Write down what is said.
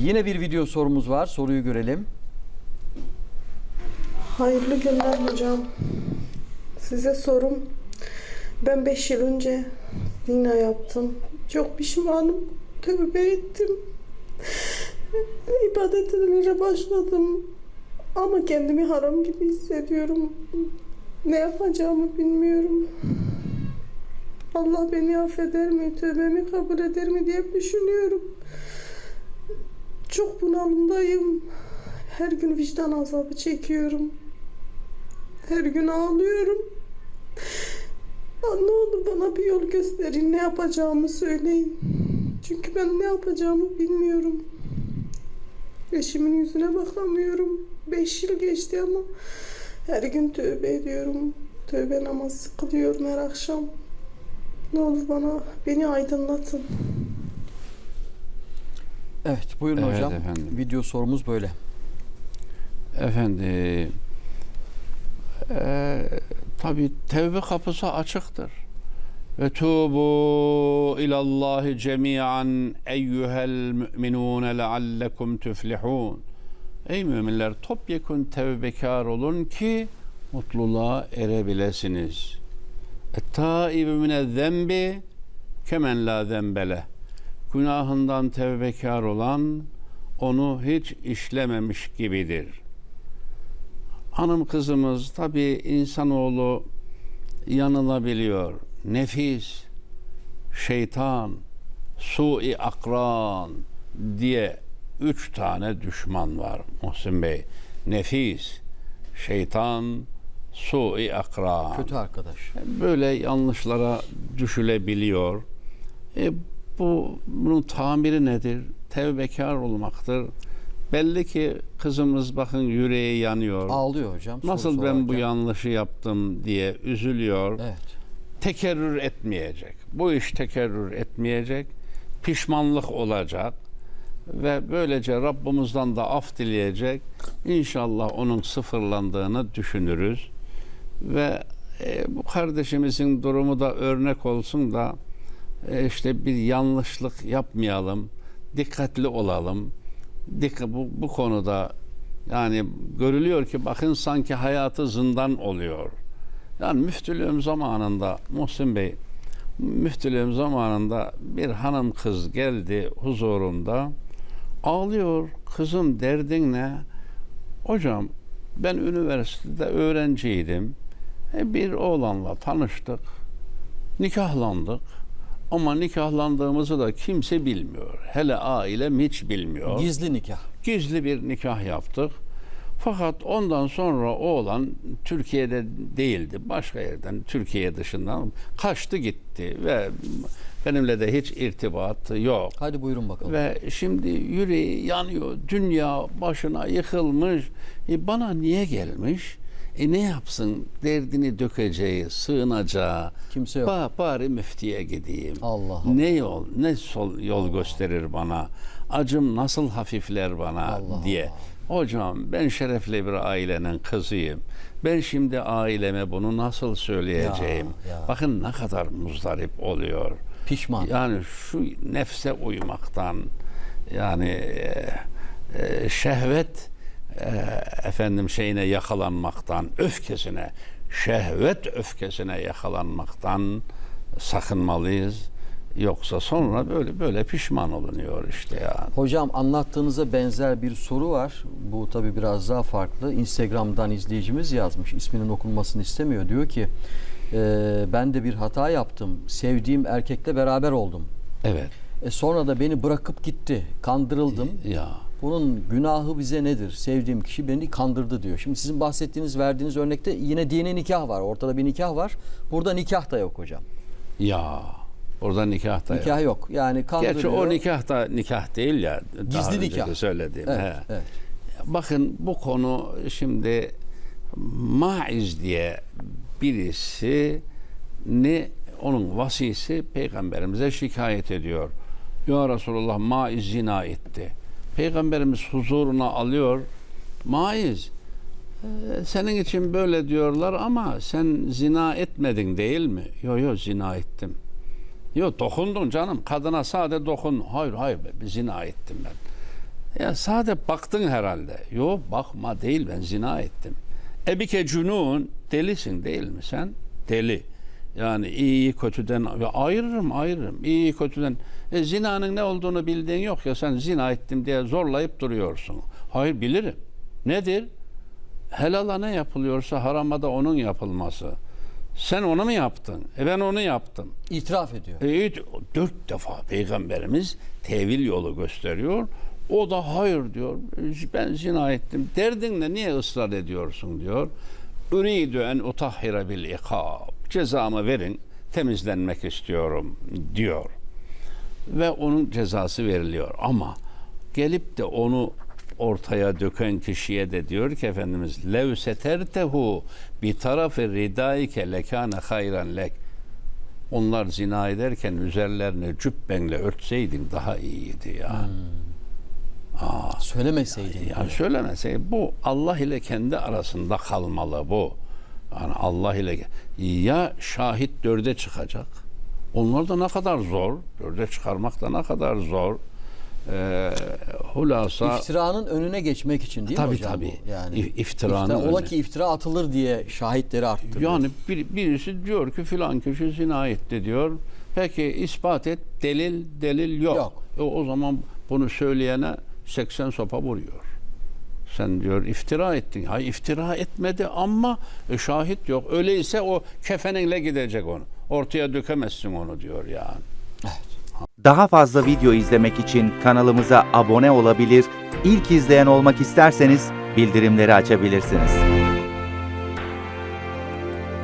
Yine bir video sorumuz var. Soruyu görelim. Hayırlı günler hocam. Size sorum. Ben 5 yıl önce zina yaptım. Çok pişmanım. Tövbe ettim. İbadetlere başladım. Ama kendimi haram gibi hissediyorum. Ne yapacağımı bilmiyorum. Allah beni affeder mi, tövbemi kabul eder mi diye düşünüyorum. Çok bunalımdayım. Her gün vicdan azabı çekiyorum. Her gün ağlıyorum. Ne olur bana bir yol gösterin. Ne yapacağımı söyleyin. Çünkü ben ne yapacağımı bilmiyorum. Eşimin yüzüne bakamıyorum. Beş yıl geçti ama her gün tövbe ediyorum. Tövbe namazı kılıyorum her akşam. Ne olur bana beni aydınlatın. Evet buyurun Evet hocam. efendim. Video sorumuz böyle. Efendim, e, tabi tevbe kapısı açıktır. Ve tubu ilallahi cemiyan eyyuhel müminun leallekum tuflihun. Ey müminler topyekun tevbekar olun ki mutluluğa erebilesiniz. Ettaibu mine zembi kemen la zembele. Günahından tevbekar olan onu hiç işlememiş gibidir. Hanım kızımız tabi insanoğlu yanılabiliyor. Nefis, şeytan, sui akran diye üç tane düşman var Muhsin Bey. Nefis, şeytan, sui akran Kötü arkadaş. böyle yanlışlara düşülebiliyor. E, bu bunun tamiri nedir? Tevbekar olmaktır. Belli ki kızımız bakın yüreği yanıyor. Ağlıyor hocam. Nasıl ben bu sorarken. yanlışı yaptım diye üzülüyor. Evet. Tekerrür etmeyecek. Bu iş tekerrür etmeyecek. Pişmanlık olacak. Ve böylece Rabbimizden de af dileyecek. İnşallah onun sıfırlandığını düşünürüz. Ve e, bu kardeşimizin durumu da örnek olsun da işte bir yanlışlık yapmayalım. Dikkatli olalım. Dikkat bu, bu konuda yani görülüyor ki bakın sanki hayatı zindan oluyor. Yani müftülüğüm zamanında Muhsin Bey müftülüğüm zamanında bir hanım kız geldi huzurumda ağlıyor kızım derdin ne? Hocam ben üniversitede öğrenciydim. E, bir oğlanla tanıştık. Nikahlandık. Ama nikahlandığımızı da kimse bilmiyor. Hele ailem hiç bilmiyor. Gizli nikah. Gizli bir nikah yaptık. Fakat ondan sonra oğlan Türkiye'de değildi. Başka yerden, Türkiye dışından kaçtı gitti ve benimle de hiç irtibatı yok. Hadi buyurun bakalım. Ve şimdi yüreği yanıyor. Dünya başına yıkılmış. E bana niye gelmiş? E ne yapsın? Derdini dökeceği, sığınacağı. Kimse yok. Ba, bari müftiye gideyim. Allah Allah. Ne yol, ne sol yol gösterir bana? Acım nasıl hafifler bana Allah diye. Hocam ben şerefli bir ailenin kızıyım. Ben şimdi aileme bunu nasıl söyleyeceğim? Ya, ya. Bakın ne kadar muzdarip oluyor. Pişman. Yani şu nefse uymaktan yani e, e, şehvet e, efendim şeyine yakalanmaktan, öfkesine, şehvet öfkesine yakalanmaktan sakınmalıyız. Yoksa sonra böyle böyle pişman olunuyor işte yani. Hocam anlattığınıza benzer bir soru var. Bu tabi biraz daha farklı. Instagram'dan izleyicimiz yazmış. İsminin okunmasını istemiyor. Diyor ki "Ee, ben de bir hata yaptım. Sevdiğim erkekle beraber oldum. Evet. E sonra da beni bırakıp gitti. Kandırıldım. Ya Bunun günahı bize nedir? Sevdiğim kişi beni kandırdı diyor. Şimdi sizin bahsettiğiniz, verdiğiniz örnekte yine dini nikah var. Ortada bir nikah var. Burada nikah da yok hocam. ya orada nikah da yok. Nikah yok. Yani kandırıyor. Gerçi o nikah da nikah değil ya. Gizli nikah. Söylediğim. Evet, he. evet. Bakın bu konu şimdi Maiz diye birisi ne onun vasisi peygamberimize şikayet ediyor. Ya Resulullah Maiz zina etti. Peygamberimiz huzuruna alıyor. Maiz e, senin için böyle diyorlar ama sen zina etmedin değil mi? Yok yok zina ettim. Yok dokundun canım. Kadına sade dokun. Hayır hayır ben zina ettim ben. Ya sade baktın herhalde. Yok bakma değil ben zina ettim. Ebike cünun delisin değil mi sen? Deli. Yani iyi kötüden ya ayırırım ayırırım. İyi kötüden. E, zinanın ne olduğunu bildiğin yok ya sen zina ettim diye zorlayıp duruyorsun. Hayır bilirim. Nedir? Helala ne yapılıyorsa harama da onun yapılması. Sen onu mu yaptın? E ben onu yaptım. İtiraf ediyor. E, dört defa peygamberimiz tevil yolu gösteriyor. O da hayır diyor. Ben zina ettim. Derdinle niye ısrar ediyorsun diyor. Üridü en utahhire bil ikab. Cezamı verin. Temizlenmek istiyorum diyor. Ve onun cezası veriliyor. Ama gelip de onu ortaya döken kişiye de diyor ki Efendimiz lev setertehu bir tarafı ridaike lekane hayran lek onlar zina ederken üzerlerini cübbenle örtseydin daha iyiydi ya. Söylemeseydin. Ya söylemese bu Allah ile kendi arasında kalmalı bu. Yani Allah ile ya şahit dörde çıkacak. Onlar da ne kadar zor. Dörde çıkarmak da ne kadar zor. Ee, hulasa İftiranın önüne geçmek için değil mi Tabii, hocam tabii. bu? Yani İf- iftiranın iftira- ola ki iftira atılır diye şahitleri arttırıyor. Yani bir, birisi diyor ki filan kişi zina etti diyor. Peki ispat et. Delil delil yok. Yok. E, o zaman bunu söyleyene 80 sopa vuruyor. Sen diyor iftira ettin. Hayır iftira etmedi ama e, şahit yok. Öyleyse o kefeninle gidecek onu. Ortaya dökemezsin onu diyor yani. Daha fazla video izlemek için kanalımıza abone olabilir, ilk izleyen olmak isterseniz bildirimleri açabilirsiniz.